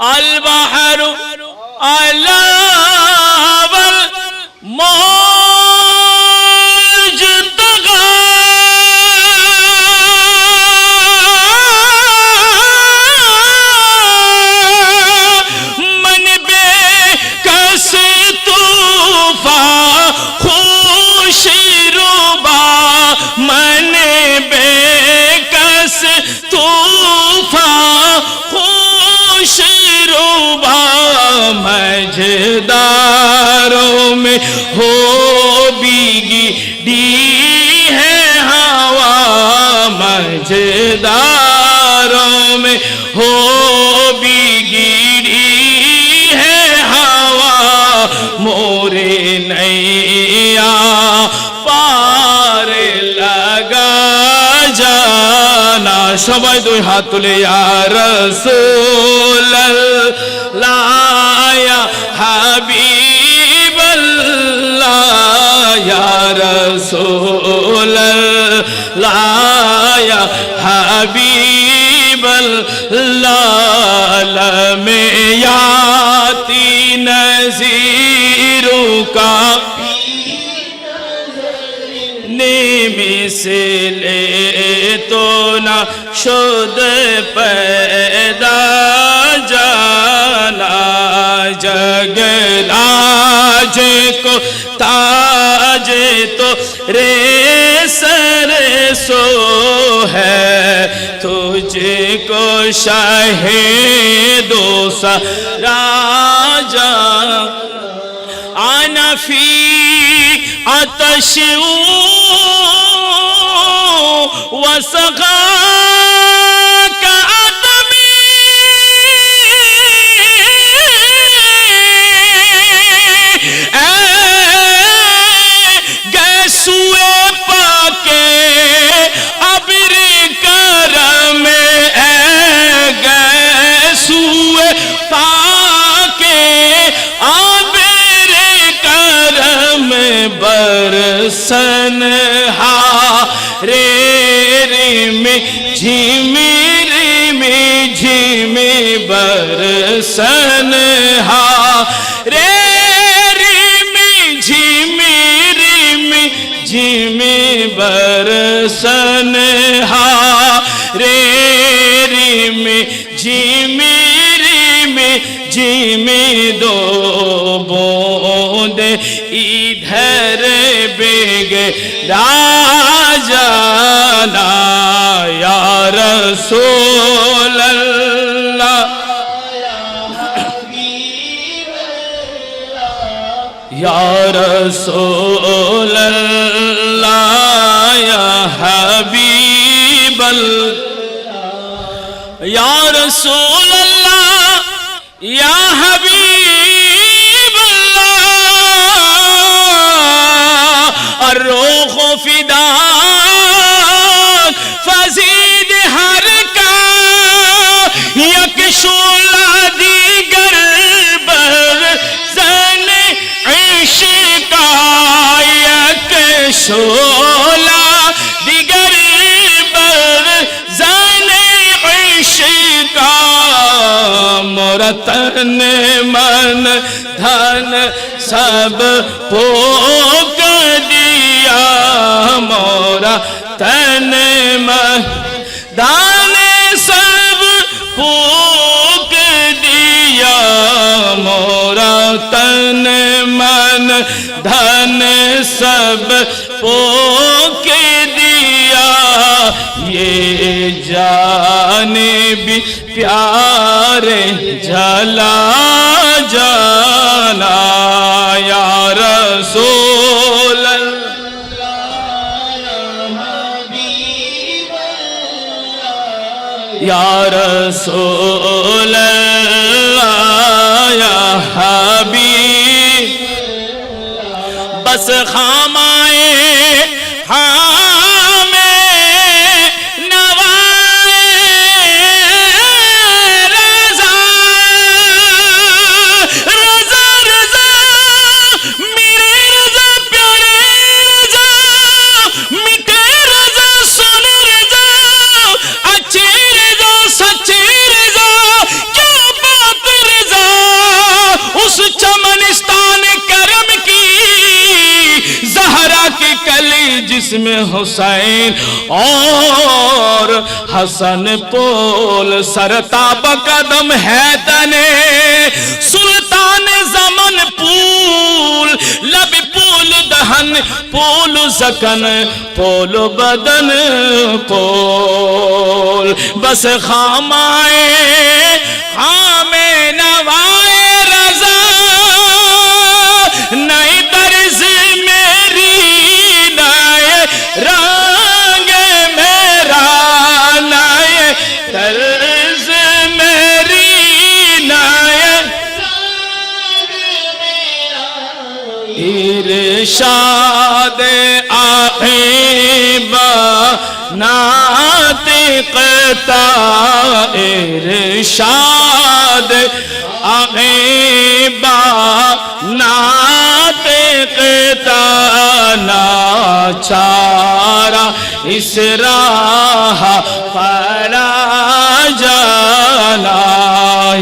البحر على الموج সবাই দুই হাত তুলে লায়া হাবিব রসুল লায়া مثل تو نہ شد پیدا جانا جگ لاج کو تاج تو رے سر سو ہے، تجھ کو شاہ دو سا راجا أنا في عطش وسقاك برسن ہا رے رے میں جھیمی رے میں جھیمی برسن ہا رے رے میں جھیمی رے میں جھیمی ادھر بیگ راجانا یا رسول اللہ۔ یا رسول اللہ یا حبیب اللہ۔ یا رسول شولا دیگر بر زن عشقا مرتن من دھن سب پوک دیا مورا تن من دان سب پوک دیا مورا تن من دھن سب پوک دیا، یہ جانے بھی پیارے جلا جانا، یا رسول یا رسول اللہ، یا حبیب بس خامائے হা جس میں حسین اور حسن پول سرتاب قدم ہے تنے سلطان زمن پول، لب پول دہن، پول سکن پول بدن پول۔ بس خامائے نعت قطع ارشاد اغیبا نعت قطع ناچارا اس راہ فرا جانا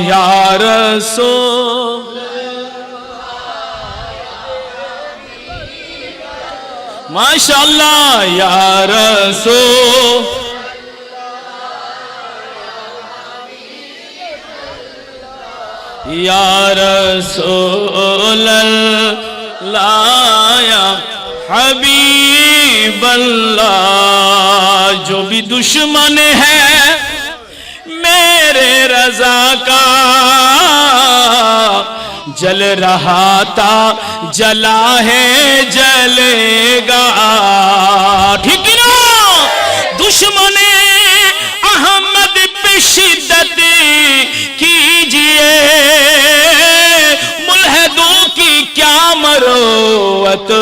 یا رسول۔ ماشاء اللہ یا رسول یا رسول اللہ، یا حبیب اللہ، جو بھی دشمن ہے، میرے رضا کا جل رہا تھا، جلا ہے، جلے گا۔ ٹھیک نا؟ دشمن احمد پہ شدت کیجیے۔ ملحدوں کی کیا مروت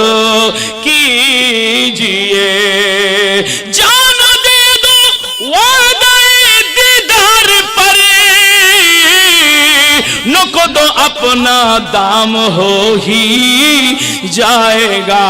تو اپنا دام ہو ہی جائے گا۔